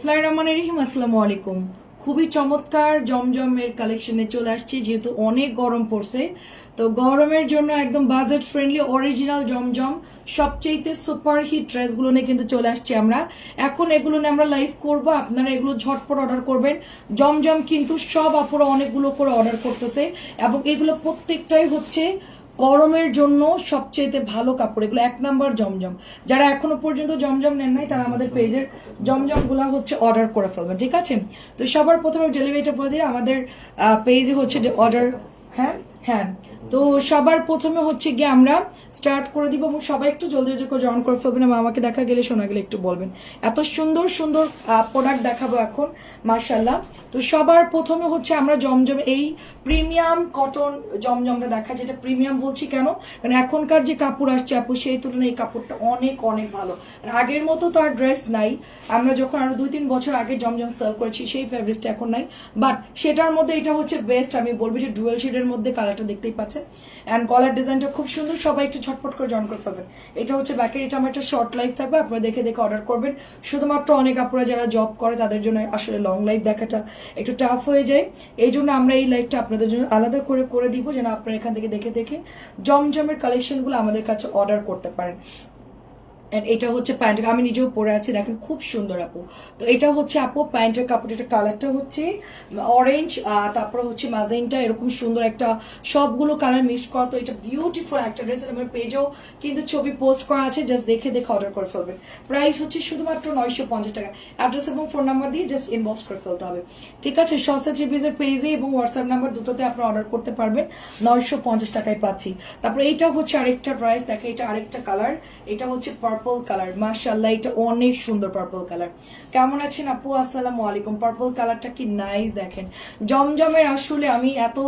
বিসমিল্লাহির রহমানির রহিম, আসসালামু আলাইকুম। খুবই চমৎকার, জমজমের কালেকশনে চলে আসছি, যেহেতু অনেক গরম পড়ছে। তো গরমের জন্য একদম বাজেট ফ্রেন্ডলি অরিজিনাল জমজম, সবচেয়েতে সুপার হিট ড্রেসগুলো নিয়ে কিন্তু চলে আসছি আমরা। এখন এগুলো নিয়ে আমরা লাইভ করব, আপনারা এগুলো ঝটপট অর্ডার করবেন। জমজম কিন্তু সব আপুরা অনেকগুলো করে অর্ডার করতেছে এবং এগুলো প্রত্যেকটাই হচ্ছে গরমের জন্য সবচেয়ে ভালো কাপড়, এগুলো এক নাম্বার জমজম। যারা এখনও পর্যন্ত জমজম নেন নাই, তারা আমাদের পেজের জমজমগুলো হচ্ছে অর্ডার করে ফেলবেন, ঠিক আছে? তো সবার প্রথমে ডেলিভারিটা বলে দিই, আমাদের পেজে হচ্ছে অর্ডার হ্যাঁ? হ্যাঁ। তো সবার প্রথমে হচ্ছে গিয়ে আমরা স্টার্ট করে দিব এবং সবাই একটু জলদি জলদি করে জয়েন করে ফেলবেন এবং আমাকে দেখা গেলে শোনা গেলে একটু বলবেন। এত সুন্দর সুন্দর প্রোডাক্ট দেখাবো এখন মার্শাল্লাহ তো সবার প্রথমে হচ্ছে আমরা জমজম, এই প্রিমিয়াম কটন জমজমটা দেখা, যেটা প্রিমিয়াম বলছি কেন? কারণ এখনকার যে কাপড় আসছে, আপু, সেই তুলনায় এই কাপড়টা অনেক অনেক ভালো। আগের মতো তো আর ড্রেস নাই। আমরা যখন আরও দুই, তিন বছর আগে জমজম সেল করেছি, সেই ফেব্রিক্সটা এখন নাই। বাট সেটার মধ্যে এটা হচ্ছে বেস্ট আমি বলব যে ডুয়েল শেডের মধ্যে কালারটা দেখতেই পাচ্ছেন। অ্যান্ড গলার ডিজাইনটা খুব সুন্দর, সবাই একটু ছটফট করে জয়েন করে ফেলবেন। এটা হচ্ছে ব্যাকের এটা আমার একটা শর্ট লাইফ থাকবে, আপনারা দেখে দেখে অর্ডার করবেন। শুধুমাত্র অনেক আপনারা যারা জব করে, তাদের জন্য আসলে লং লাইফ দেখাটা একটু টাফ হয়ে যায়। এই জন্য আমরা এই লাইফটা আপনাদের জন্য আলাদা করে করে দিব, যেন আপনারা এখান থেকে দেখে দেখে জমজমের কালেকশনগুলো আমাদের কাছে অর্ডার করতে পারেন। And এটা হচ্ছে প্যান্ট আমি নিজেও পরে আছি, দেখেন খুব সুন্দর আপু। তো এটা হচ্ছে আপু, প্যান্টের কাপড় এটা কালারটা হচ্ছে অরেঞ্জ তারপর হচ্ছে মাজেন্টা এরকম সুন্দর একটা, সবগুলো কালার মিক্সড করা। তো এটা বিউটিফুল একটা ড্রেস আমার পেজেও কিন্তু ছবি পোস্ট করা আছে জাস্ট দেখে দেখে অর্ডার করে ফেলবেন। প্রাইস হচ্ছে শুধুমাত্র নয়শো পঞ্চাশ টাকা। অ্যাড্রেস এবং ফোন নাম্বার দিয়ে জাস্ট ইনবক্স করে ফেলতে হবে। ঠিক আছে, সস্তা চিপিজের পেজে এবং হোয়াটসঅ্যাপ নাম্বার দুটোতে আপনি অর্ডার করতে পারবেন। নয়শো পঞ্চাশ টাকায় পাচ্ছি। তারপরে এইটা হচ্ছে আরেকটা প্রাইস দেখে এটা আরেকটা কালার এটা হচ্ছে কালার মাশাল্লাহ এটা অনেক সুন্দর পার্পল কালার কেমন আছেন আপু? আসসালামু আলাইকুম। পার্পল কালারটা কি নাইস দেখেন। জমজমের আসলে আমি এত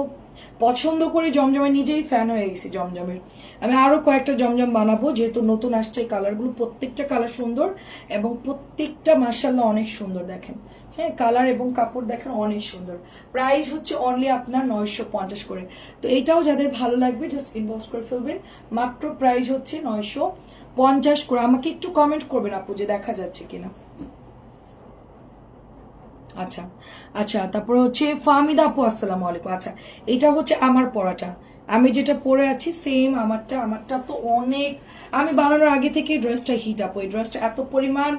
পছন্দ করি জমজমে, নিজেই ফ্যান হয়ে গেছি জমজমের। আমি আরও কয়েকটা জমজম বানাবো, যেহেতু নতুন আসছে কালারগুলো প্রত্যেকটা কালার সুন্দর এবং প্রত্যেকটা মার্শাল্লাহ অনেক সুন্দর দেখেন। হ্যাঁ কালার এবং কাপড় দেখেন অনেক সুন্দর। প্রাইস হচ্ছে অনলি আপনার নয়শো পঞ্চাশ করে। তো এটাও যাদের ভালো লাগবে জাস্ট ইনবক্স করে ফেলবেন। মাত্র প্রাইস হচ্ছে নয়শো পঞ্চাশ করে, আমাকে একটু কমেন্ট করবেন আপু যে দেখা যাচ্ছে কিনা। আচ্ছা আচ্ছা তারপরে হচ্ছে ফাহমিদা আপু, আসসালামু আলাইকুম। আচ্ছা এটা হচ্ছে আমার পড়াটা। আমি যেটা পরে আছি সেম আমারটা আমারটা তো অনেক আমি বানানোর আগে থেকে ড্রেসটা হিট আপু এই ড্রেসটা এত পরিমাণ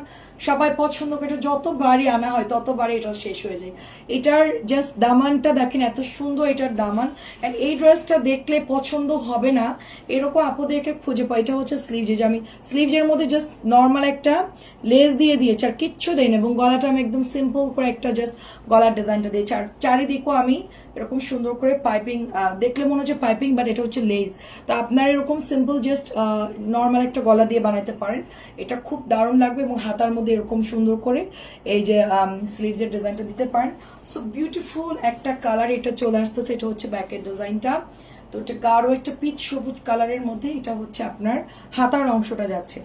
সবাই পছন্দ করে যতবারই আনা হয় তত ততবারই এটা শেষ হয়ে যায়। এটার জাস্ট দামানটা দেখেন, এত সুন্দর এটার দামান। অ্যান্ড এই ড্রেসটা দেখলে পছন্দ হবে না, এরকম আপুদেরকে খুঁজে পাই। এটা হচ্ছে স্লিভ যে আমি স্লিভসের মধ্যে জাস্ট নর্মাল একটা লেস দিয়ে দিয়েছি, আর কিচ্ছু দেয় না, এবং গলাটা আমি একদম সিম্পল করে একটা জাস্ট গলার ডিজাইনটা দিয়েছি। আর চারিদিকও আমি এরকম সুন্দর করে পাইপিং দেখলে মনে হচ্ছে পাইপিং বাট এটা হচ্ছে লেস তো আপনার এরকম সিম্পল জাস্ট নর্মাল একটা গলা দিয়ে বানাতে পারেন। এটা খুব দারুণ লাগবে, এবং হাতার মধ্যে এরকম সুন্দর করে এই যে স্লিভসের ডিজাইনটা দিতে পারেন। সো বিউটিফুল একটা কালার এটা চলে আসতেছে, এটা হচ্ছে ব্যাকের ডিজাইনটা তো এটা গাঢ় একটা পিচ সবুজ কালারের মধ্যে এটা হচ্ছে আপনার হাতার অংশটা যাচ্ছে।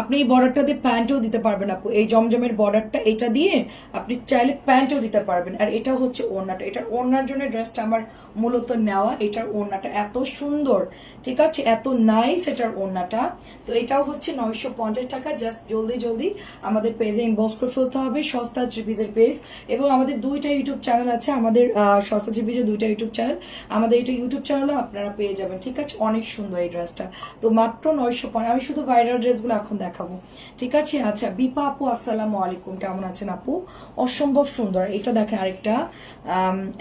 আপনি এই বর্ডারটা দিয়ে প্যান্টও দিতে পারবেন আপু। এই জমজমের বর্ডারটা এটা দিয়ে আপনি চাইলে প্যান্টও দিতে পারবেন। আর এটা হচ্ছে ওড়নাটা। এটার ওড়নার জন্য ড্রেসটা আমার মূলত নেওয়া। এটার ওড়নাটা এত সুন্দর, ঠিক আছে? এত নাইস এটার ওড়নাটা। তো এটাও হচ্ছে নয়শো পঞ্চাশ টাকা। জাস্ট জলদি জলদি আমাদের পেজে ইনবক্স করে ফেলতে হবে। সস্তা ট্রিপিজের পেজ এবং আমাদের দুইটা ইউটিউব চ্যানেল আছে। আমাদের সস্তা ট্রিপিজের দুইটা ইউটিউব চ্যানেল আমাদের এটা ইউটিউব চ্যানেলও আপনারা পেয়ে যাবেন, ঠিক আছে? অনেক সুন্দর এই ড্রেসটা তো মাত্র নয়শো আমি শুধু ভাইরাল ড্রেসগুলো এখন দেখাবো। ঠিক আছে? আচ্ছা বিপা আপু, আসসালামু আলাইকুম। কেমন আছেন আপু? অসম্ভব সুন্দর। এটা দেখেন আরেকটা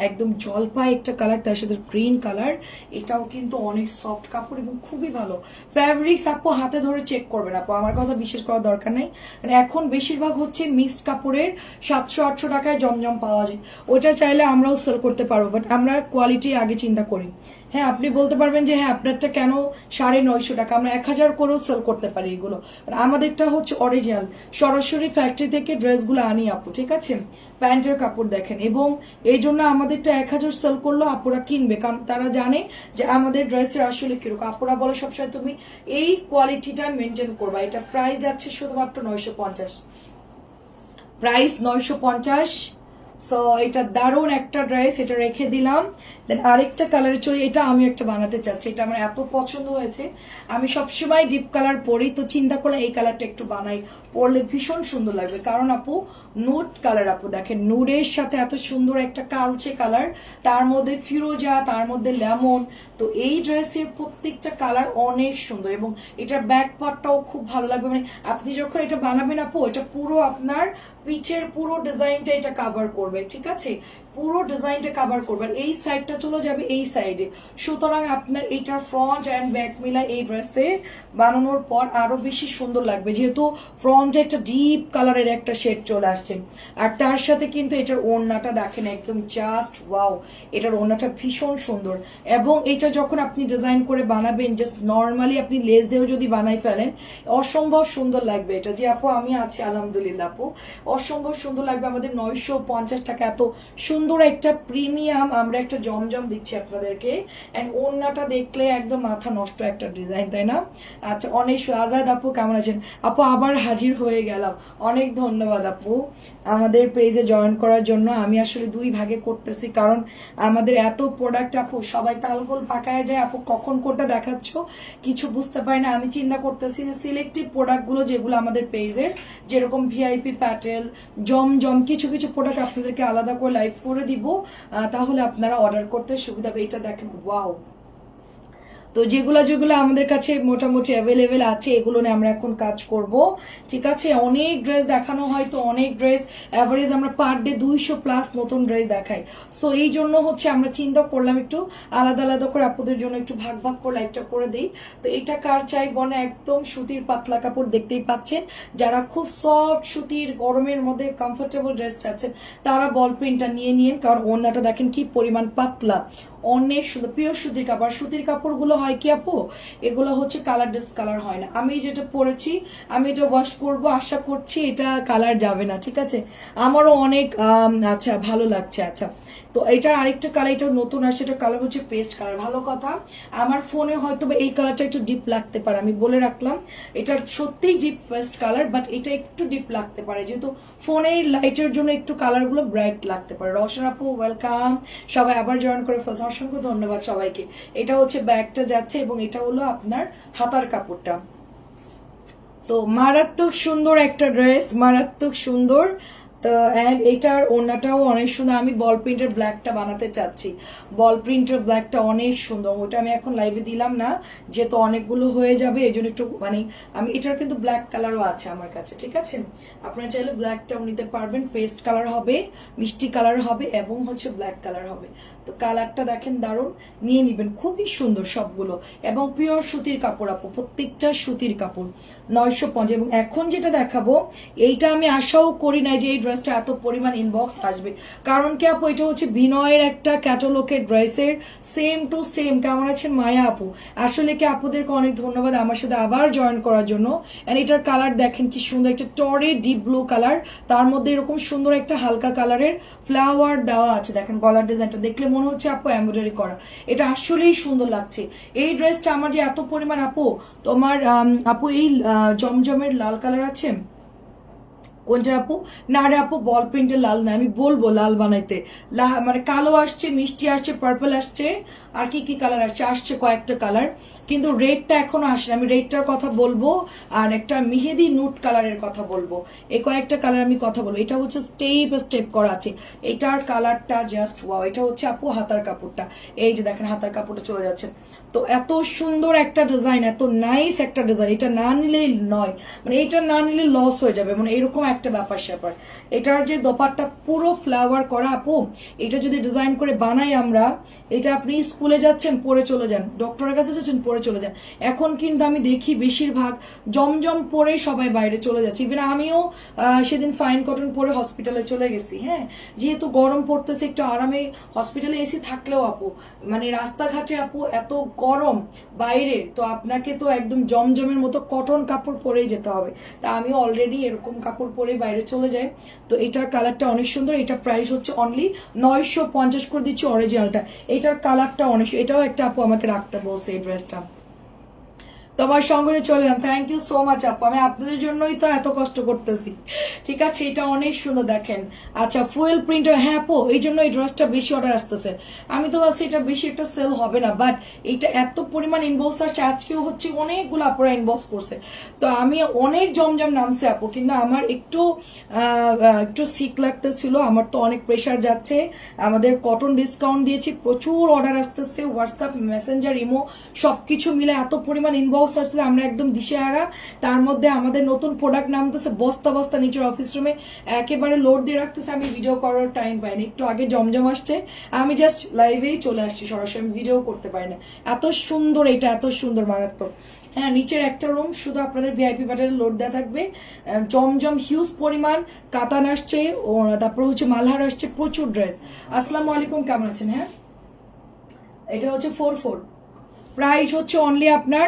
একদম জলপাই একটা কালার তার সাথে গ্রিন কালার এটাও কিন্তু অনেক সফট কাপড় এবং খুবই ভালো। ফ্যাব্রিক্স আপু, হাতে ধরে চেক করবেন আপু। আমার কথা বিশেষ করার দরকার নেই। মানে এখন বেশিরভাগ হচ্ছে মিক্সড কাপড়ের সাতশো, আটশো টাকায় জমজম পাওয়া যায়। ওটা চাইলে আমরাও সেল করতে পারব বাট আমরা কোয়ালিটি আগে চিন্তা করি। হ্যাঁ আপনি বলতে পারবেন যে হ্যাঁ আপনারটা কেন সাড়ে নয়শো টাকা? আমরা এক হাজার করেও সেল করতে পারি এগুলো। আমাদেরটা হচ্ছে অরিজিনাল সরাসরি ফ্যাক্টরি থেকে ড্রেসগুলো আনি আপু, ঠিক আছে? প্যান্টের কাপড় দেখেন। এবং এই জন্য আমাদেরটা এক হাজার সেল করলেও আপুরা কিনবে। কারণ তারা জানে যে আমাদের ড্রেসের আসলে কীরকম। আপুরা বলে সবসময়, তুমি এই কোয়ালিটিটা মেনটেন করবা। এটা প্রাইস যাচ্ছে শুধুমাত্র নয়শো পঞ্চাশ। প্রাইস নয়শো পঞ্চাশ সো এটা দারুণ একটা ড্রেস এটা রেখে দিলাম। দেন আরেকটা কালারে চলে এটা আমি একটা বানাতে চাচ্ছি। এটা আমার এত পছন্দ হয়েছে। আমি সবসময় ডিপ কালার পরি, তো চিন্তা করলাম এই কালারটা একটু বানাই। পরলে ভীষণ সুন্দর লাগবে। কারণ আপু নুড কালার আপু, দেখেন নুডের সাথে এত সুন্দর একটা কালচে কালার তার মধ্যে ফিরোজা, তার মধ্যে লেমন। তো এই ড্রেসের প্রত্যেকটা কালার অনেক সুন্দর এবং এটার ব্যাক পার্টটাও খুব ভালো লাগবে। মানে আপনি যখন এটা বানাবেন আপু, এটা পুরো আপনার পিঠের পুরো ডিজাইনটা এটা কাভার করবে। ঠিক আছে? পুরো ডিজাইনটা কাভার করবে আর এই সাইডটা চলে যাবে এই সাইডে সুতরাং আপনার এইটার ফ্রন্ট অ্যান্ড ব্যাক মিলা এই ড্রেসে বানানোর পর আরও বেশি সুন্দর লাগবে। যেহেতু ফ্রন্টে একটা ডিপ কালারের একটা শেড চলে আসছে। আর তার সাথে কিন্তু এটার ওড়নাটা দেখেন একদম জাস্ট ওয়াও এটার ওড়নাটা ভীষণ সুন্দর। এবং এটা যখন আপনি ডিজাইন করে বানাবেন জাস্ট নর্মালি আপনি লেস দিয়েও যদি বানাই ফেলেন, অসম্ভব সুন্দর লাগবে এটা। যে আপু, আমি আছি, আলহামদুলিল্লাহ আপু। অসম্ভব সুন্দর লাগবে। আমাদের নয়শো পঞ্চাশ টাকা এত সুন্দর একটা প্রিমিয়াম আমরা একটা জমজম দিচ্ছি আপনাদেরকে। অ্যান্ড ওড়নাটা দেখলে একদম মাথা নষ্ট একটা ডিজাইন তাই না? আচ্ছা অনেক আজাদ আপু কেমন আছেন? আপু, আবার হাজির হয়ে গেলাম। অনেক ধন্যবাদ আপু। আমাদের পেজে জয়েন করার জন্য আমি আসলে দুই ভাগে করতেছি, কারণ আমাদের এত প্রোডাক্ট আপু, সবাই তালগোল পাকায় যায়। আপু, কখন কোনটা দেখাচ্ছ? কিছু বুঝতে পারি না। আমি চিন্তা করতেছি যে সিলেক্টিভ প্রোডাক্টগুলো যেগুলো আমাদের পেজের যেরকম ভিআইপি প্যাটেল জম জম কিছু কিছু প্রোডাক্ট আপনাদেরকে আলাদা করে লাইভ করে দিব তাহলে আপনারা অর্ডার করতে সুবিধা হবে। এটা দেখেন ওয়াও তো যেগুলো যেগুলো আমাদের কাছে মোটামুটি অ্যাভেলেবেল আছে, এগুলো নিয়ে আমরা এখন কাজ করব। ঠিক আছে? অনেক ড্রেস দেখানো হয় তো অনেক ড্রেস অ্যাভারেজ আমরা পার ডে দুইশো প্লাস নতুন ড্রেস দেখাই। সো এই জন্য হচ্ছে আমরা চিন্তা করলাম একটু আলাদা আলাদা করে আপনাদের জন্য একটু ভাগ ভাগ করে লাইফটা করে দিই। তো এটা কার চাই বনে একদম সুতির পাতলা কাপড় দেখতেই পাচ্ছেন। যারা খুব সফট সুতির গরমের মধ্যে কমফোর্টেবল ড্রেস চাচ্ছেন, তারা বল প্রিন্টটা নিয়ে নিন, কারণ ওড়নাটা দেখেন কি পরিমাণ পাতলা। অনেক সুন্দর পিওর সুতির কাপড়, সুতির কাপড়গুলো হয় কি আপু? এগুলো হচ্ছে কালার ডিসকালার হয় না। আমি যেটা পরেছি, আমি এটা ওয়াশ করব, আশা করছি এটা কালার যাবে না, ঠিক আছে? আমারও অনেক আচ্ছা ভালো লাগছে আচ্ছা। তো এটার আরেকটা কালার এটা নতুন আসছে, এটা কালার হচ্ছে পেস্ট কালার ভালো কথা। আমার ফোনে হয়তো এই কালারটা একটু ডিপ লাগতে পারে, আমি বলে রাখলাম। এটা সত্যিই ডিপ পেস্ট কালার বাট এটা একটু ডিপ লাগতে পারে। যেহেতু ফোনের লাইটের জন্য একটু কালারগুলো ব্রাইট লাগতে পারে। রওশন আপু ওয়েলকাম সবাই আবার জয়েন করে ফেলছে অসংখ্য ধন্যবাদ সবাইকে। এটা হচ্ছে ব্যাগটা যাচ্ছে এবং এটা হলো আপনার হাতার কাপড়টা। তো মারাত্মক সুন্দর একটা ড্রেস মারাত্মক সুন্দর। তো অ্যান্ড এটার ওড়নাটাও অনেক সুন্দর। আমি বল প্রিন্টের ব্ল্যাকটা বানাতে চাচ্ছি। বল প্রিন্টের ব্ল্যাকটা অনেক সুন্দর। ওটা আমি এখন লাইভে দিলাম না, যেহেতু অনেকগুলো হয়ে যাবে, এই জন্য একটু মানে আমি, এটার কিন্তু ব্ল্যাক কালারও আছে আমার কাছে, ঠিক আছে? আপনারা চাইলে ব্ল্যাকটাও নিতে পারবেন। পেস্ট কালার হবে, মিষ্টি কালার হবে, এবং হচ্ছে ব্ল্যাক কালার হবে। তো কালারটা দেখেন দারুণ। নিয়ে নেবেন, খুবই সুন্দর সবগুলো। এবং পিওর সুতির কাপড় আপু, প্রত্যেকটা সুতির কাপড়। নয়শো পঞ্চাশ এবং এখন যেটা দেখাবো, এইটা আমি আশাও করি না যে এই ড্রেসটা এত পরিমাণ ইনবক্স আসবে। কারণ কি আপু, এটা হচ্ছে বিনয়ের একটা ক্যাটালগের ড্রেসের সেম টু সেম কেমন আছেন মায়া আপু? আসলে কি আপুদেরকে অনেক ধন্যবাদ আমার সাথে আবার জয়েন করার জন্য। এন্ড এটার কালার দেখেন কি সুন্দর, একটা টরে ডিপ ব্লু কালার তার মধ্যে এরকম সুন্দর একটা হালকা কালারের ফ্লাওয়ার দেওয়া আছে। দেখেন গলার ডিজাইনটা দেখলে মনে হচ্ছে, আপু এমব্রয়ডারি করা। এটা আসলেই সুন্দর লাগছে। এই ড্রেসটা আমার যে এত পরিমাণ, আপু, তোমার আপু, এই জমজমের লাল কালার আছে? কোনটা আপু না রে আপু বল প্রিন্টের লাল না, আমি বলব লাল বানাইতে। মানে কালো আসছে, মিষ্টি আসছে পার্পল আসছে, আর কি কি কালার আসছে? আসছে কয়েকটা কালার কিন্তু রেডটা এখনও আসে আমি রেডটার কথা বলব, আর একটা মেহেদি নুট কালারের কথা বলব। এই কয়েকটা কালার আমি কথা বলব। এটা হচ্ছে স্টেপ স্টেপ করা আছে। এটার কালারটা জাস্ট ওয়াও এটা হচ্ছে আপু হাতার কাপড়টা। এই যে দেখেন, হাতার কাপড়টা চলে যাচ্ছে। তো এত সুন্দর একটা ডিজাইন এত নাইস একটা ডিজাইন এটা না নিলেই নয়। মানে এটা না নিলে লস হয়ে যাবে। মানে এরকম একটা ব্যাপার, স্যাপার। এটার যে দোপারটা পুরো ফ্লাওয়ার করা, আপু, এটা যদি ডিজাইন করে বানাই আমরা, এটা আপনি স্কুলে যাচ্ছেন পরে চলে যান। ডক্টরের কাছে যাচ্ছেন পরে চলে যান। এখন কিন্তু আমি দেখি বেশিরভাগ জমজম পরেই সবাই বাইরে চলে যাচ্ছে। ইভেন আমিও সেদিন ফাইন কটন পরে হসপিটালে চলে গেছি হ্যাঁ? যেহেতু গরম পড়তেছে, একটু আরামে হসপিটালে এসি থাকলেও, আপু মানে রাস্তাঘাটে, আপু, এত গরম বাইরে, তো আপনাকে তো একদম জমজমের মতো কটন কাপড় পরেই যেতে হবে। তা আমি অলরেডি এরকম কাপড় পরে বাইরে চলে যাই। তো এটার কালারটা অনেক সুন্দর, এটা প্রাইস হচ্ছে অনলি নয়শো পঞ্চাশ করে দিচ্ছি অরিজিনালটা এটার কালারটা অনেক, এটাও একটা আপু আমাকে রাখতে বলছে এই ড্রেসটা তোমার সঙ্গে চলে এলাম। থ্যাংক ইউ সো মাচ আপু। আমি আপনাদের জন্যই তো এত কষ্ট করতেছি। ঠিক আছে, এটা অনেক সুন্দর দেখেন। আচ্ছা ফুয়েল প্রিন্টার হ্যাঁ আপু, এই জন্য এই ড্রেসটা বেশি অর্ডার আসতেছে। আমি তো ভাবছি এটা বেশি একটা সেল হবে না বাট এটা এত পরিমাণ ইনবক্স আসছে, আজকেও হচ্ছে অনেকগুলো আপুরা ইনবক্স করছে। তো আমি অনেক জমজম নামছে আপু, কিন্তু আমার একটু একটু সিক লাগতেছিল, আমার তো অনেক প্রেশার যাচ্ছে। আমাদের কটন ডিসকাউন্ট দিয়েছি, প্রচুর অর্ডার আসতেছে হোয়াটসঅ্যাপ মেসেঞ্জার ইমো সব কিছু মিলে এত পরিমাণ ইনবক্স আসছে আমরা একদম দিশেহারা। তার মধ্যে আমাদের নতুন প্রোডাক্ট নামতেছে বস্তা বস্তা নিচের অফিস রুমে একেবারে লোড দিয়ে রাখতেছে, আমি ভিডিও করার টাইম পাইনি। একটু আগে জমজম আসছে। আমি জাস্ট লাইভেই চলে আসছি, সরাসরি আমি ভিডিও করতে পারি না। এত সুন্দর এটা, এত সুন্দর মারাত্মক। হ্যাঁ নিচের একটা রুম শুধু আপনাদের ভিআইপি প্যাটার্নের লোড দেওয়া থাকবে। জমজম হিউজ পরিমাণ, কাতান আসছে, ও, তারপর হচ্ছে মালহার আসছে, প্রচুর ড্রেস আসসালামু আলাইকুম, কেমন আছেন? হ্যাঁ? এটা হচ্ছে ফোর ফোর প্রাইস হচ্ছে অনলি আপনার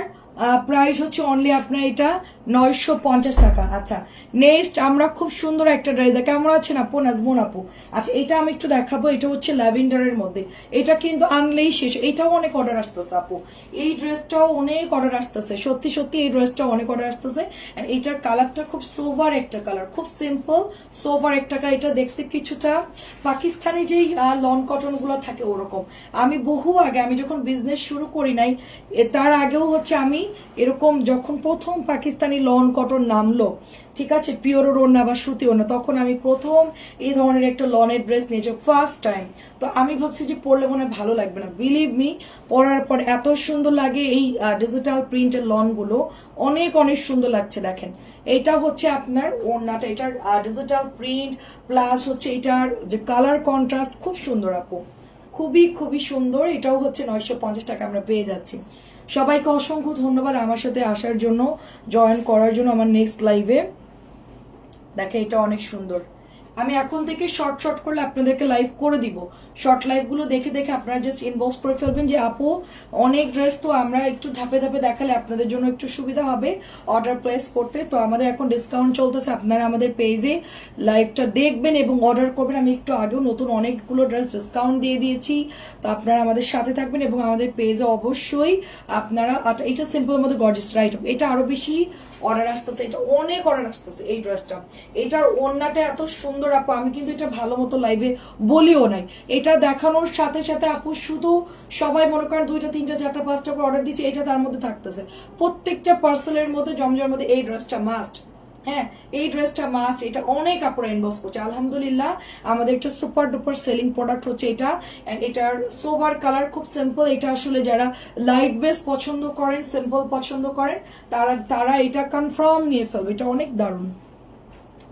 প্রাইস হচ্ছে অনলি আপনার এটা নয়শো পঞ্চাশ টাকা। আচ্ছা নেক্সট আমরা খুব সুন্দর একটা ড্রেস কেমন আছেন আপু নাজমুন আপু? আচ্ছা এটা আমি একটু দেখাবো, এটা হচ্ছে ল্যাভেন্ডারের মধ্যে। এটা কিন্তু আনলেই শেষ, এটাও অনেক অর্ডার আসতেছে আপু। এই ড্রেসটাও অনেক অর্ডার আসতেছে, সত্যি সত্যি এই অনেক অর্ডার আসতেছে। এটার কালারটা খুব সোভার একটা কালার খুব সিম্পল সোভার একটা কালার এটা দেখতে কিছুটা পাকিস্তানি যেই লন কটনগুলো থাকে ওরকম। আমি বহু আগে, আমি যখন বিজনেস শুরু করি নাই তার আগেও হচ্ছে আমি এরকম যখন প্রথম পাকিস্তানি লন কটন নামলো। ঠিক আছে, পিওর ওর ওড়না বা সুতি ওড়না তখন আমি প্রথম এই ধরনের একটা লনের ড্রেস নিয়েছি ফার্স্ট টাইম তো আমি ভাবছি যে পরলে মনে ভালো লাগবে না। বিলিভ মি পরার পর এত সুন্দর লাগে এই ডিজিটাল প্রিন্টের লনগুলো। অনেক অনেক সুন্দর লাগছে, দেখেন। এটা হচ্ছে আপনার ওড়নাটা, এটার ডিজিটাল প্রিন্ট প্লাস হচ্ছে এটার যে কালার কন্ট্রাস্ট খুব সুন্দর আপু। খুবই খুবই সুন্দর। এটাও হচ্ছে নয়শো পঞ্চাশ টাকা আমরা পেয়ে যাচ্ছি। সবাইকে অসংখ্য ধন্যবাদ আমার সাথে আসার জন্য জয়েন করার জন্য আমার নেক্সট লাইভে দেখেন, এটা অনেক সুন্দর। আমি এখন থেকে শর্ট শর্ট করলে আপনাদেরকে লাইভ করে দিব। শর্ট লাইভগুলো দেখে দেখে আপনারা জাস্ট ইনবক্স করে ফেলবেন যে, আপু, অনেক ড্রেস তো আমরা একটু ধাপে ধাপে দেখালে আপনাদের জন্য একটু সুবিধা হবে অর্ডার প্লেস করতে। তো আমাদের এখন ডিসকাউন্ট চলতেছে, আপনারা আমাদের পেজে লাইভটা দেখবেন এবং অর্ডার করবেন। আমি একটু আগেও নতুন অনেকগুলো ড্রেস ডিসকাউন্ট দিয়ে দিয়েছি, তো আপনারা আমাদের সাথে থাকবেন এবং আমাদের পেজে অবশ্যই আপনারা এটা সিম্পল মধ্যে গর্জেস রাইট এটা আরও বেশি অর্ডার আসতেছে, এটা অনেক অর্ডার আসতেছে এই ড্রেসটা এটার ওড়নাটা এত সুন্দর, আপু, আমি কিন্তু এটা ভালো মতো লাইভে বলিও নাই। এটা দেখানোর সাথে সাথে আপু শুধু সবাই মনে করেন দুইটা, তিনটা, চারটা, পাঁচটা করে অর্ডার দিচ্ছে, এটা তার মধ্যে থাকতেছে। প্রত্যেকটা পার্সেলের মধ্যে, জমজমের মধ্যে এই ড্রেসটা মাস্ট হ্যাঁ এই ড্রেসটা মাস্ট এটা অনেক কাপড় ইনবক্স করছে। আলহামদুলিল্লাহ, আমাদের একটা সুপার ডুপার সেলিং প্রোডাক্ট হচ্ছে এটা। And এটার সোভার কালার খুব সিম্পল এটা আসলে যারা লাইট বেস পছন্দ করেন সিম্পল পছন্দ করেন, তারা তারা এটা কনফার্ম নিয়ে ফেলবে। এটা অনেক দারুণ।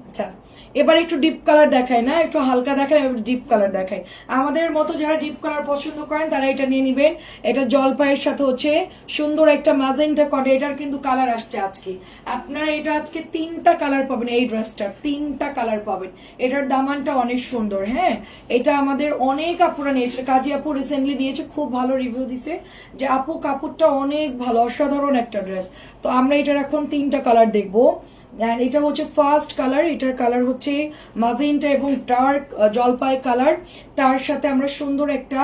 আচ্ছা এবার একটু ডিপ কালার দেখায় না, একটু হালকা দেখায় এবার ডিপ কালার দেখায় আমাদের মতো যারা ডিপ কালার পছন্দ করেন, তারা এটা নিয়ে নেবেন। এটা জলপাইয়ের সাথে হচ্ছে সুন্দর একটা মাজেন্টা করে, এটার কিন্তু কালার আসছে আজকে। আপনারা এটা আজকে তিনটা কালার পাবেন এই ড্রেসটা তিনটা কালার পাবেন। এটার দামানটা অনেক সুন্দর হ্যাঁ? এটা আমাদের অনেক আপুরা নিয়েছে, কাজী আপু রিসেন্টলি নিয়েছে, খুব ভালো রিভিউ দিছে। যে আপু, কাপড়টা অনেক ভালো, অসাধারণ একটা ড্রেস তো আমরা এটার এখন তিনটা কালার দেখব। And এটা হচ্ছে ফার্স্ট কালার এটার কালার হচ্ছে ম্যাজেন্টা এবং ডার্ক জলপাই কালার তার সাথে আমরা সুন্দর একটা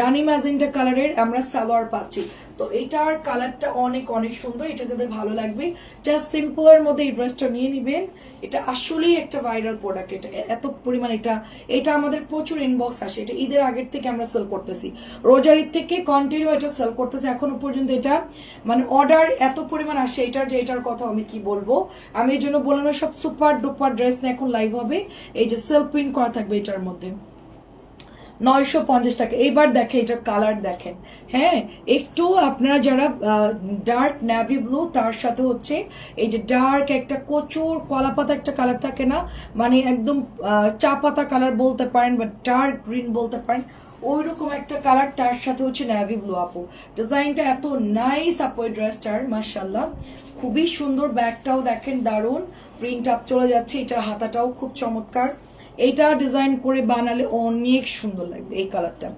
রানি ম্যাজেন্টা কালারের আমরা সালোয়ার পাচ্ছি। তো এটার কালারটা অনেক অনেক সুন্দর। এটা যাদের ভালো লাগবে জাস্ট সিম্পলের মধ্যে এই ড্রেসটা নিয়ে নেবেন। এটা আসলেই একটা ভাইরাল প্রোডাক্ট এটা এত পরিমাণ এটা এটা আমাদের প্রচুর ইনবক্স আসে। এটা ঈদের আগের থেকে আমরা সেল করতেছি। রোজার ঈদ থেকে কন্টিনিউ এটা সেল করতেছি। এখনও পর্যন্ত এটা মানে অর্ডার এত পরিমাণ আসে এটার যে এটার কথা আমি কি বলব? আমি এই জন্য বললাম সব সুপার ডুপার ড্রেস নিয়ে এখন লাইভ হবে। এই যে সেল প্রিন্ট করা থাকবে এটার মধ্যে। নয়শো পঞ্চাশ টাকা। এবার দেখে এটা কালার দেখেন। হ্যাঁ একটু আপনারা যারা ডার্ক ন্যাভি ব্লু তার সাথে হচ্ছে এই যে ডার্ক একটা কচুর কলা পাতা একটা কালার থাকে না মানে একদম চা পাতা কালার বলতে পারেন বা ডার্ক গ্রিন বলতে পারেন ওই রকম একটা কালার তার সাথে হচ্ছে ন্যাভি ব্লু আপু। ডিজাইনটা এত নাইস আপু ড্রেসটার মার্শাল্লাহ খুবই সুন্দর, ব্যাগটাও দেখেন দারুণ। প্রিন্ট আপ চলে যাচ্ছে, এটা হাতাটাও খুব চমৎকার। এইটা ডিজাইন করে বানালে অনেক সুন্দর লাগবে এই কালারটা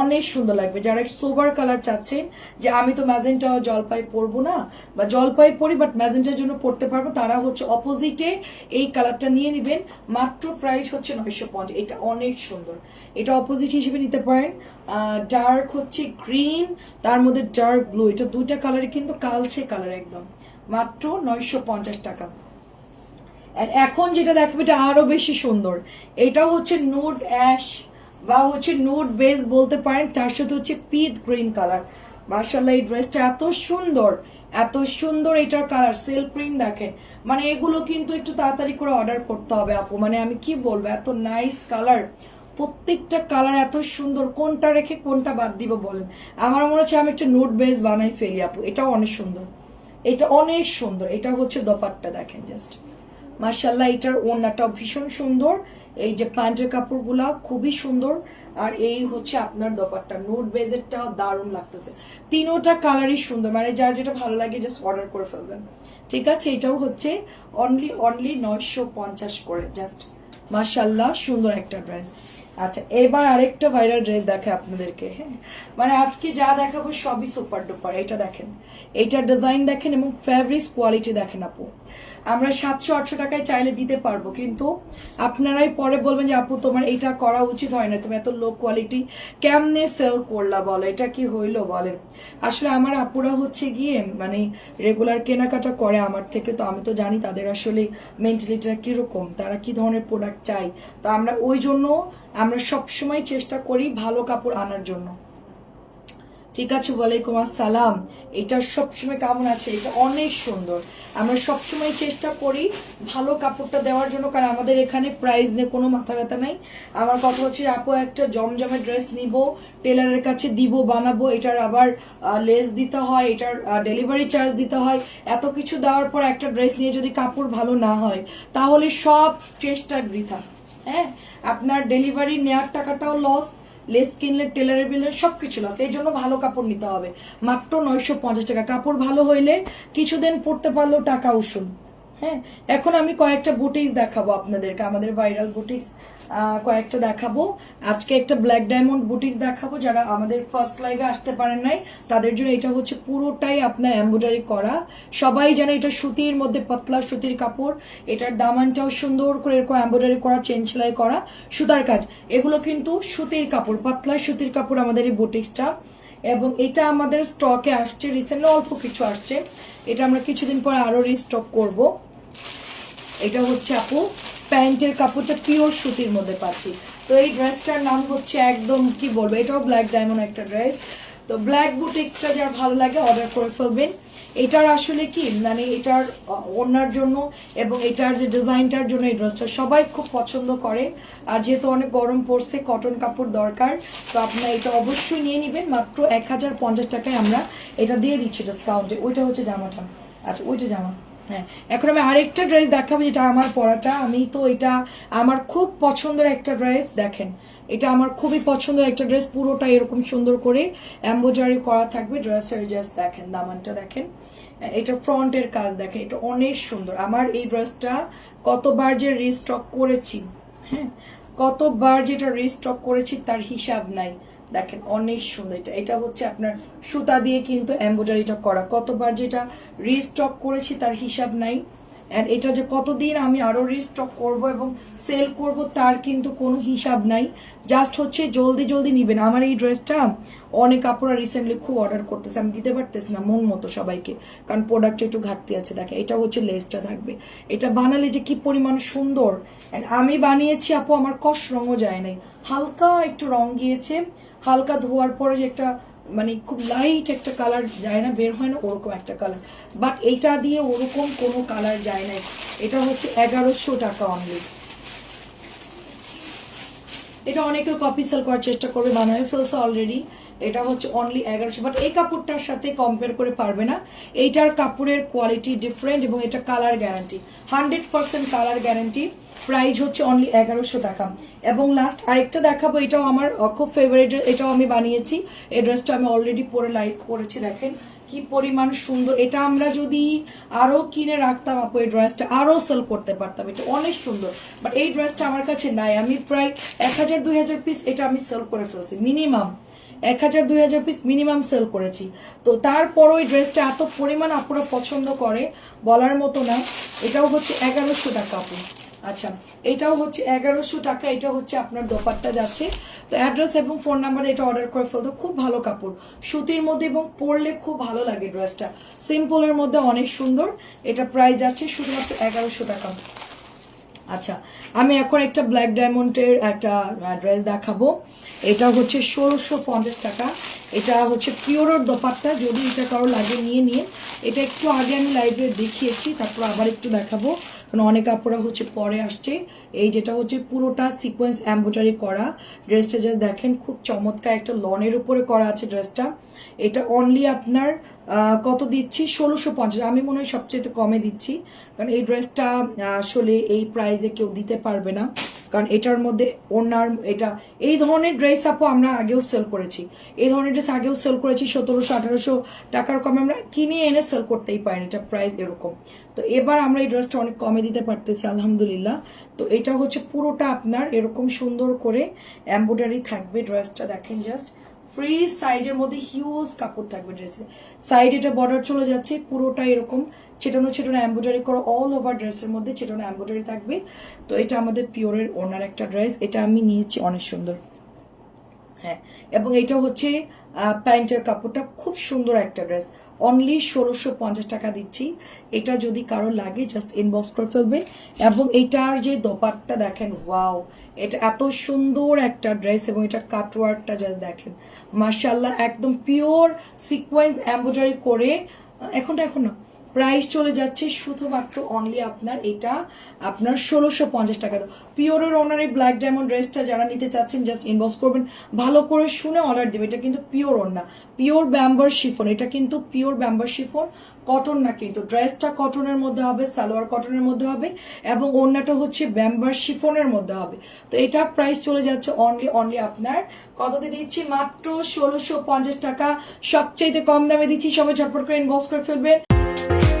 অনেক সুন্দর লাগবে। যারা সোবার কালার চাচ্ছেন, যে আমি তো ম্যাজেন্টা জলপাই পরবো না, বা জলপাই পরি বাট ম্যাজেন্টার জন্য পড়তে পারব, তারা হচ্ছে অপোজিটে এই কালারটা নিয়ে নেবেন। মাত্র প্রাইস হচ্ছে নয়শো পঞ্চাশ। এটা অনেক সুন্দর। এটা অপোজিট হিসেবে নিতে পারেন। ডার্ক হচ্ছে গ্রিন তার মধ্যে ডার্ক ব্লু এটা দুইটা কালারে কিন্তু কালছে কালার একদম। মাত্র নয়শো পঞ্চাশ টাকা। এখন যেটা দেখবে এটা আরও বেশি সুন্দর। এটা হচ্ছে নোট অ্যাশ বা হচ্ছে নোট বেস বলতে পারেন, তার সাথে হচ্ছে পিট গ্রিন কালার মার্শাল্লাহ এই ড্রেসটা এত সুন্দর এত সুন্দর এটার কালার সেল প্রিন্ট দেখেন। মানে এগুলো কিন্তু একটু তাড়াতাড়ি করে অর্ডার করতে হবে, আপু। মানে আমি কি বলব, এত নাইস কালার প্রত্যেকটা কালার এত সুন্দর, কোনটা রেখে কোনটা বাদ দিব বলেন? আমার মনে হচ্ছে আমি একটা নোট বেস বানাই ফেলি, আপু। এটাও অনেক সুন্দর। এটা অনেক সুন্দর। এটা হচ্ছে দোপাট্টা, দেখেন জাস্ট মার্শাল্লাহ এটার ওড়নাটাও ভীষণ সুন্দর। এই যে প্যান্টের কাপড়গুলা খুবই সুন্দর। আর এই হচ্ছে আপনার দোপারটা নোট বেজেরটাও দারুণ লাগতেছে। তিনোটা কালারই সুন্দর। মানে যার যেটা ভালো লাগে জাস্ট অর্ডার করে ফেলবেন। ঠিক আছে, এটাও হচ্ছে অনলি অনলি নয়শো পঞ্চাশ করে। জাস্ট মার্শাল্লাহ সুন্দর একটা ড্রেস আচ্ছা এবার আরেকটা ভাইরাল ড্রেস দেখে আপনাদেরকে হ্যাঁ? মানে আজকে যা দেখাবো সবই সুপার ডুপার এটা দেখেন। এইটার ডিজাইন দেখেন এবং ফেব্রিক্স কোয়ালিটি দেখেন আপু। আমরা সাতশো, আটশো টাকায় চাইলে দিতে পারব, কিন্তু আপনারাই পরে বলবেন যে, আপু, তোমার এটা করা উচিত হয় না, তুমি এত লো কোয়ালিটি কেমনে সেল করলা বলো, এটা কি হইল বলেন। আসলে আমার আপুরা হচ্ছে গিয়ে মানে রেগুলার কেনাকাটা করে আমার থেকে, তো আমি তো জানি তাদের আসলে মেন্টালিটিটা কীরকম, তারা কি ধরনের প্রোডাক্ট চাই তো আমরা ওই জন্য আমরা সবসময় চেষ্টা করি ভালো কাপড় আনার জন্য। ঠিক আছে, ওয়ালাইকুম আসসালাম। এটা সবসময় কেমন আছে? এটা অনেক সুন্দর। আমরা সবসময় চেষ্টা করি ভালো কাপড়টা দেওয়ার জন্য, কারণ আমাদের এখানে প্রাইস নিয়ে কোনো মাথা ব্যথা নাই। আমার কথা হচ্ছে, আপু, একটা জমজমে ড্রেস নিব টেলারের কাছে দিব, বানাবো, এটার আবার লেস দিতে হয়, এটার ডেলিভারি চার্জ দিতে হয়। এত কিছু দেওয়ার পর একটা ড্রেস নিয়ে যদি কাপড় ভালো না হয়, তাহলে সব চেষ্টা বৃথা। হ্যাঁ? আপনার ডেলিভারি নেওয়ার টাকাটাও লস লেস কিনলে টেলারের বিলের সব কিছু লস এই জন্য ভালো কাপড় নিতে হবে। মাত্র নয়শো পঞ্চাশ টাকা। কাপড় ভালো হইলে কিছুদিন পরতে পারলেও টাকা উসুল। হ্যাঁ এখন আমি কয়েকটা বুটিক্স দেখাবো আপনাদেরকে, আমাদের ভাইরাল বুটিক্স কয়েকটা দেখাবো। আজকে একটা ব্ল্যাক ডায়মন্ড বুটিক্স দেখাবো, যারা আমাদের ফার্স্ট লাইভে আসতে পারেন নাই, তাদের জন্য এটা হচ্ছে পুরোটাই আপনার এম্ব্রয়ডারি করা। সবাই জানে এটা সুতির মধ্যে পাতলা সুতির কাপড়, এটার দামানটাও সুন্দর করে এরকম এম্ব্রয়ডারি করা চেন সেলাই করা, সুতার কাজ। এগুলো কিন্তু সুতির কাপড়, পাতলা সুতির কাপড় আমাদের এই বুটিক্সটা এবং এটা আমাদের স্টকে আসছে রিসেন্টলি অল্প কিছু আসছে। এটা আমরা কিছুদিন পরে আরও রিস্টক করব। এটা হচ্ছে আপু, প্যান্টের কাপড়টা পিওর সুতির মধ্যে পাচ্ছি। তো এই ড্রেসটার নাম হচ্ছে একদম, কি বলব, এটাও ব্ল্যাক ডায়মন্ড একটা ড্রেস তো ব্ল্যাক বুটিক্সটা যার ভালো লাগে অর্ডার করে ফেলবেন। এটার আসলে কি মানে এটার ওনার জন্য এবং এটার যে ডিজাইনটার জন্য এই ড্রেসটা সবাই খুব পছন্দ করে। আর যেহেতু অনেক গরম পড়ছে কটন কাপড় দরকার, তো আপনারা এটা অবশ্যই নিয়ে নেবেন। মাত্র এক হাজার পঞ্চাশ টাকায় আমরা এটা দিয়ে দিচ্ছি ডিসকাউন্টে ওইটা হচ্ছে জামাটা। আচ্ছা ওইটা জামা। হ্যাঁ এখন আমি আরেকটা ড্রেস দেখাবো যেটা আমার পরাটা। আমি তো এটা আমার খুব পছন্দের একটা ড্রেস দেখেন। এটা আমার খুবই পছন্দের একটা ড্রেস পুরোটা এরকম সুন্দর করে এম্বোজারি করা থাকবে। ড্রেসের জাস্ট দেখেন, দামানটা দেখেন। এটা ফ্রন্টের কাজ দেখেন, এটা অনেক সুন্দর। আমার এই ড্রেসটা কতবার যে রিস্টক করেছি হ্যাঁ কতবার যেটা রিস্টক করেছি তার হিসাব নাই। দেখেন, অনেক সুন্দর। এটা এটা হচ্ছে আপনার সুতা দিয়ে কিন্তু এম্ব্রয়ডারিটা করা। কতবার যেটা রিস্টক করেছি তার হিসাব নাই। অ্যান্ড এটা যে কতদিন আমি আরও রিস্টক করব এবং সেল করব তার কিন্তু কোনো হিসাব নাই। জাস্ট হচ্ছে জলদি জলদি নিবেন। আমার এই ড্রেসটা অনেক কাপড়া রিসেন্টলি খুব অর্ডার করতেছে। আমি দিতে পারতেছি না, মন মতো সবাইকে। কারণ প্রোডাক্টে একটু ঘাটতি আছে। দেখে এটা হচ্ছে লেসটা থাকবে। এটা বানালে যে কি পরিমাণ সুন্দর। অ্যান্ড আমি বানিয়েছি, আপু, আমার কষ রঙও যায় নাই। হালকা একটু রং গিয়েছে। হালকা ধোয়ার পরে যে একটা মানে খুব লাইট একটা কালার যায় না, বের হয় না, ওরকম একটা কালার বাট এটা দিয়ে ওরকম কোনো কালার যায় না। এটা হচ্ছে এগারোশো টাকা অনলি এটা অনেকে কপি সেল করার চেষ্টা করবে বানায় ফেলছে অলরেডি এটা হচ্ছে অনলি এগারোশো। বাট এই কাপড়টার সাথে কম্পেয়ার করে পারবে না। এইটার কাপড়ের কোয়ালিটি ডিফারেন্ট এবং এটা colour guarantee hundred percent colour guarantee price হচ্ছে অনলি এগারোশো টাকা। এবং লাস্ট আরেকটা দেখাবো, এটাও আমার খুব ফেভারিট এটাও আমি বানিয়েছি। এই ড্রেসটা আমি অলরেডি পরে লাইভ করেছি, দেখেন। কি পরিমাণ সুন্দর। এটা আমরা যদি আরও কিনে রাখতাম আপু, এই ড্রেসটা আরও সেল করতে পারতাম। এটা অনেক সুন্দর। বাট এই ড্রেসটা আমার কাছে নাই। আমি প্রায় এক হাজার, দুই হাজার পিস এটা আমি সেল করে ফেলছি মিনিমাম এক হাজার, দুই হাজার পিস মিনিমাম সেল করেছি। তো তারপর ওই ড্রেসটা এত পরিমাণ আপুরা পছন্দ করে, বলার মতো না। এটাও হচ্ছে এগারোশো টাকা আপু। আচ্ছা এটাও হচ্ছে এগারোশো টাকা, এটা হচ্ছে আপনার দোপাট্টা যাচ্ছে। তো অ্যাড্রেস এবং ফোন নাম্বারে এটা অর্ডার করে ফেলতো খুব ভালো কাপড়। সুতির মধ্যে এবং পরলে খুব ভালো লাগে ড্রেসটা সিম্পলের মধ্যে অনেক সুন্দর, এটা প্রাইস যাচ্ছে শুধুমাত্র এগারোশো টাকা। আচ্ছা আমি এখন একটা ব্ল্যাক ডায়মন্ডের একটা ড্রেস দেখাবো। এটা হচ্ছে ষোলোশো পঞ্চাশ টাকা। এটা হচ্ছে পিওরের দোপাট্টা, যদি এটা কারও লাগে নিয়ে নিয়ে এটা একটু আগে আমি লাইভে দেখিয়েছি, তারপর আবার একটু দেখাবো। কারণ অনেক কাপড়া হচ্ছে পরে আসছে। এই যেটা হচ্ছে পুরোটা সিকোয়েন্স এম্ব্রয়ডারি করা। ড্রেসটা জাস্ট দেখেন, খুব চমৎকার একটা লনের উপরে করা আছে ড্রেসটা এটা অনলি আপনার কত দিচ্ছি? ষোলোশো পঞ্চাশ। আমি মনে হয় সবচেয়ে কমে দিচ্ছি। কারণ এই ড্রেসটা আসলে এই প্রাইজে কেউ দিতে পারবে না। কারণ এটার মধ্যে ওনার, এটা, এই ধরনের ড্রেস আপু আমরা আগেও সেল করেছি। এই ধরনের ড্রেস আগেও সেল করেছি, সতেরোশো, আঠারোশো টাকার কমে আমরা কিনে এনে সেল করতেই পারিনি, এটা প্রাইস এরকম। তো এবার আমরা এই ড্রেসটা অনেক কমে দিতে পারতেছি, আলহামদুলিল্লাহ। তো এটা হচ্ছে পুরোটা আপনার এরকম সুন্দর করে এম্ব্রয়ডারি থাকবে ড্রেসটা দেখেন জাস্ট ফ্রি সাইডের মধ্যে হিউজ কাপড় থাকবে ড্রেসে সাইড এটা বর্ডার চলে যাচ্ছে, পুরোটা এরকম ছেটানো ছেটানো এম্ব্রয়ডারি করা অল ওভার ড্রেসের মধ্যে ছেটানো এম্ব্রয়ডারি থাকবে। তো এটা আমাদের পিওরের ওনার একটা ড্রেস, এটা আমি নিয়েছি অনেক সুন্দর। হ্যাঁ এবং এটা হচ্ছে প্যান্টের কাপড়টা খুব সুন্দর একটা ড্রেস। অনলি ষোলোশো পঞ্চাশ টাকা দিচ্ছি। এটা যদি কারও লাগে জাস্ট ইনবক্স করে ফেলবে। এবং এটার যে দোপাট্টা দেখেন ওয়াও এটা এত সুন্দর একটা ড্রেস এবং এটা কাটওয়ার্কটা জাস্ট দেখেন। মার্শাল্লাহ একদম পিওর সিকোয়েন্স এম্ব্রয়ডারি করে এখনটা এখন না। প্রাইস চলে যাচ্ছে শুধুমাত্র অনলি আপনার এটা আপনার ষোলোশো পঞ্চাশ টাকা। পিওরের ওনার এই ব্ল্যাক ডায়মন্ড ড্রেসটা যারা নিতে চাচ্ছেন জাস্ট ইনবক্স করবেন। ভালো করে শুনে অর্ডার দেবে এটা কিন্তু পিওর না পিওর ব্যাম্বার শিফন এটা কিন্তু পিওর ব্যাম্বার শিফন কটন না কিন্তু। ড্রেসটা কটনের মধ্যে হবে, সালোয়ার কটনের মধ্যে হবে এবং ওড়নাটা হচ্ছে ব্যাম্বার শিফনের মধ্যে হবে। তো এটা প্রাইস চলে যাচ্ছে অনলি অনলি আপনার কত দিয়ে দিচ্ছি? মাত্র ষোলোশো পঞ্চাশ টাকা। সবচাইতে কম দামে দিচ্ছি। সবাই ঝটপট করে ইনবক্স করে ফেলবেন। you